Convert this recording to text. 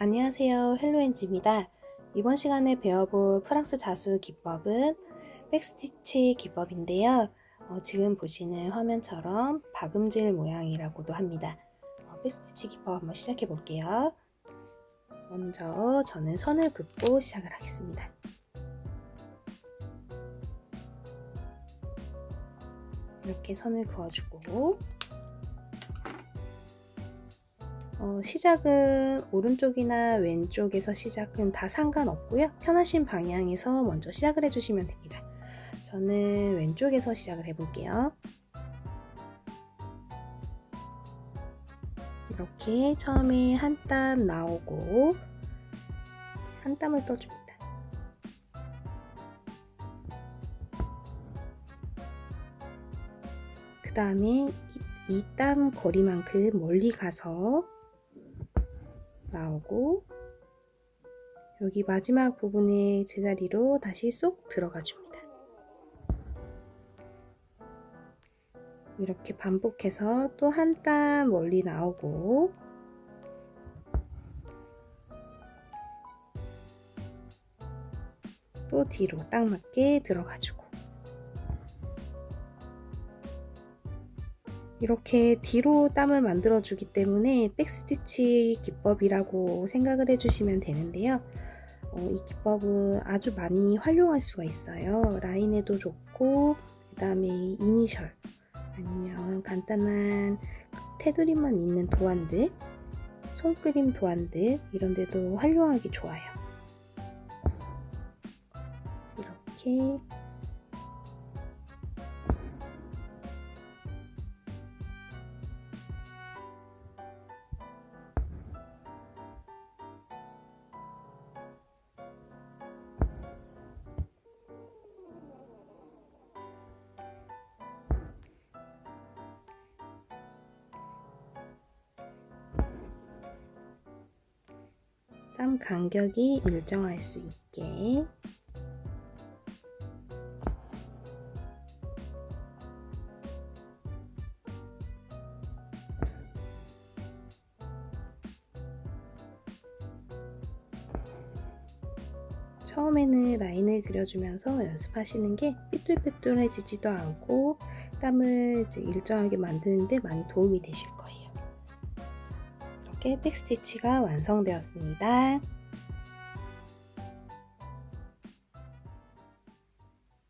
안녕하세요. 헬로엔지입니다. 이번 시간에 배워볼 프랑스 자수 기법은 백스티치 기법인데요. 어, 지금 보시는 화면처럼 박음질 모양이라고도 합니다. 어, 백스티치 기법 한번 시작해 볼게요. 먼저 저는 선을 긋고 시작을 하겠습니다. 이렇게 선을 그어주고 어, 시작은 오른쪽이나 왼쪽에서 시작은 다 상관없고요. 편하신 방향에서 먼저 시작을 해주시면 됩니다. 저는 왼쪽에서 시작을 해볼게요. 이렇게 처음에 한 땀 나오고 한 땀을 떠줍니다. 그 다음에 이 땀 거리만큼 멀리 가서 나오고 여기 마지막 부분의 제자리로 다시 쏙 들어가 줍니다. 이렇게 반복해서 또 한 땀 멀리 나오고 또 뒤로 딱 맞게 들어가 주고 이렇게 뒤로 땀을 만들어 주기 때문에 백스티치 기법이라고 생각을 해주시면 되는데요. 어, 이 기법은 아주 많이 활용할 수가 있어요. 라인에도 좋고 그 다음에 이니셜 아니면 간단한 테두리만 있는 도안들 손그림 도안들 이런 데도 활용하기 좋아요. 이렇게 땀 간격이 일정할 수 있게 처음에는 라인을 그려주면서 연습하시는 게 삐뚤빼뚤해지지도 않고 땀을 일정하게 만드는데 많이 도움이 되실 거예요. 이렇게 백스티치가 완성되었습니다.